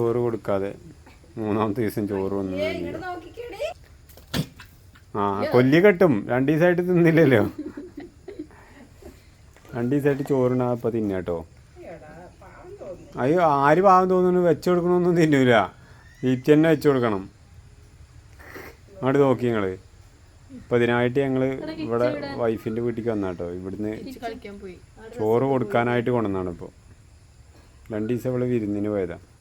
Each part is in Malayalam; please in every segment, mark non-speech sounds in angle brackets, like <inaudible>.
ചോറ് കൊടുക്കാതെ മൂന്നാമത്തെ ദിവസം ചോറ് വന്നു ആ കൊല്ലി കെട്ടും. രണ്ടു ദിവസമായിട്ട് തിന്നില്ലല്ലോ. രണ്ടു ദിവസമായിട്ട് ചോറിനാ ഇപ്പൊ തിന്നാട്ടോ അയ്യോ ആര് പാവം തോന്നുന്നു? വെച്ചു കൊടുക്കണമെന്നും തിന്നൂല. ഈറ്റ് തന്നെ വെച്ചു കൊടുക്കണം. അങ്ങോട്ട് നോക്കി ഞങ്ങൾ ഇപ്പൊ ഇതിനായിട്ട് ഞങ്ങൾ ഇവിടെ വൈഫിന്റെ വീട്ടിലേക്ക് വന്നാട്ടോ ഇവിടുന്ന് കളിക്കാൻ പോയി. ചോറ് കൊടുക്കാനായിട്ട് കൊണ്ടുവന്നാണ് ഇപ്പോൾ രണ്ട് ദിവസം ഇവിടെ വിരുന്നിന് പോയതാ. മീൻ കൊടുക്ക്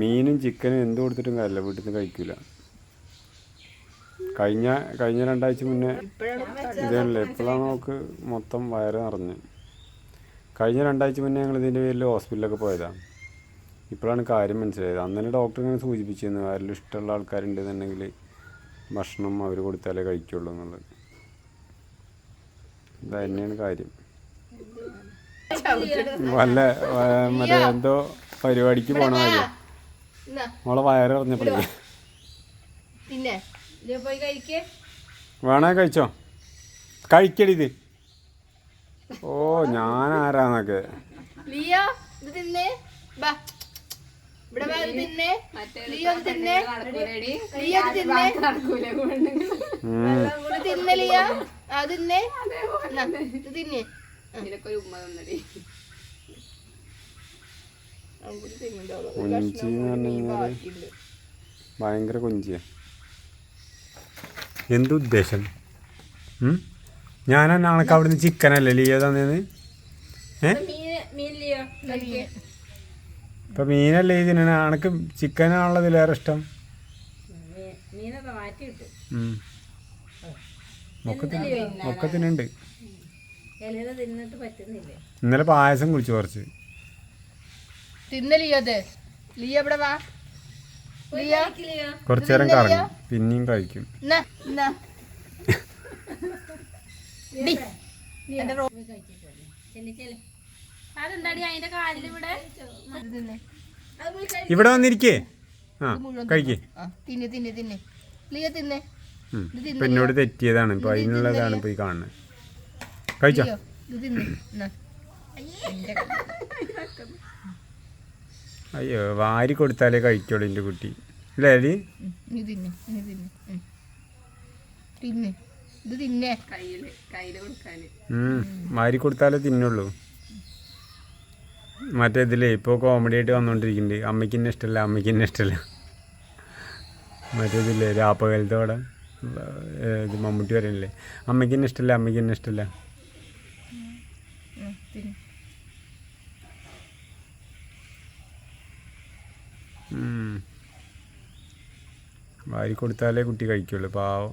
മീനും ചിക്കനും എന്ത് കൊടുത്തിട്ടും കാര്യമില്ല. വീട്ടിൽ നിന്ന് കഴിക്കൂല. കഴിഞ്ഞ കഴിഞ്ഞ രണ്ടാഴ്ച മുന്നേ ഇതല്ലേ ഇപ്പോഴാണ് നമുക്ക് മൊത്തം വയറ് നിറഞ്ഞ്. കഴിഞ്ഞ രണ്ടാഴ്ച മുന്നേ ഞങ്ങൾ ഇതിന്റെ പേരിൽ ഹോസ്പിറ്റലിലൊക്കെ പോയതാണ് ഇപ്പോഴാണ് കാര്യം മനസ്സിലായത്. അന്ന് ഡോക്ടർ ഇങ്ങനെ സൂചിപ്പിച്ചിരുന്നു ആരെങ്കിലും ഇഷ്ടമുള്ള ആൾക്കാരുണ്ടെന്നുണ്ടെങ്കിൽ ഭക്ഷണം അവർ കൊടുത്താലേ കഴിക്കുള്ളൂ എന്നുള്ളത്. ഇത് തന്നെയാണ് കാര്യം. വല്ല മറ്റേ എന്തോ പരിപാടിക്ക് പോണ കാര്യം മോളെ വയറ് പറഞ്ഞപ്പോഴേ പിന്നെ പോയി കഴിക്കേ. വേണേ കഴിച്ചോ? കഴിക്കടി ഇത്. ഓ ഞാൻ ആരാന്നൊക്കെ ലിയോ ഇത് തിന്നേ. ബാ. ഇവിടെ വാ ഇത് തിന്നേ. ലിയോ ഇത് തിന്നേ. ലിയോ ഇത് തിന്നേ. ഉം. ഇത് തിന്നേ ലിയോ. ആ തിന്നേ. ഇത് തിന്നേ. കുഞ്ചി എന്ന് പറഞ്ഞു ഭയങ്കര കൊഞ്ചിയാണ് എന്തുദ്ദേശം? ഞാനാ നാളെക്ക് അവിടുന്ന് ചിക്കൻ അല്ലേ? തന്നേന്ന് ഏ? മീൻ ലിയോ തന്നേന്ന് ഇപ്പൊ മീനല്ലേ ഇതിന് ആണക്ക് ചിക്കൻ ഇഷ്ടം. വേറെ. മൊക്കത്തിന് മൊക്കത്തിനുണ്ട്. ഇന്നലെ പായസം കുടിച്ചു കുറച്ച്. തിന്ന ലിയോ അത്. ലിയ എവിടെ വാ? ലിയോ? കുറച്ചു നേരം കറങ്ങും. പിന്നെയും കഴിക്കും. അതെന്താടി അതിന്റെ കാലിൽ ഇവിടെ? തിന്നേ. വന്നിരിക്കേ. ആ കഴിക്കേ. ആ, തിന്നെ തിന്നെ ലിയ തിന്നെ. തിന്നേ. ഇപ്പൊ എന്നോട് തെറ്റിയതാണ്. ഇപ്പൊ അതിനുള്ളതാണ് ഇപ്പൊ ഈ കാണുന്നത് കഴിച്ചോ <laughs> ലിയോ ഇത് തിന്ന് എന്നാ. എന്റെ അയ്യോ വാരി കൊടുത്താലേ കഴിക്കുള്ളൂ എന്റെ കുട്ടി. അല്ലേ ഉം. വാരി കൊടുത്താലേ തിന്നുള്ളൂ. മറ്റേ ഇതിലേ ഇപ്പോൾ കോമഡി ആയിട്ട് വന്നുകൊണ്ടിരിക്കുന്നുണ്ട് അമ്മയ്ക്ക് തന്നെ ഇഷ്ടമല്ല അമ്മയ്ക്ക് തന്നെ ഇഷ്ടമല്ല മറ്റേ ഇതില്ലേ രാപ്പകലത്തോടെ ഇത് മമ്മൂട്ടി പറയുന്നില്ലേ അമ്മയ്ക്ക് തന്നെ ഇഷ്ടമല്ല അമ്മയ്ക്ക് തന്നെ ഇഷ്ടമല്ല വാരി കൊടുത്താലേ കുട്ടി കഴിക്കുള്ളൂ പാവം.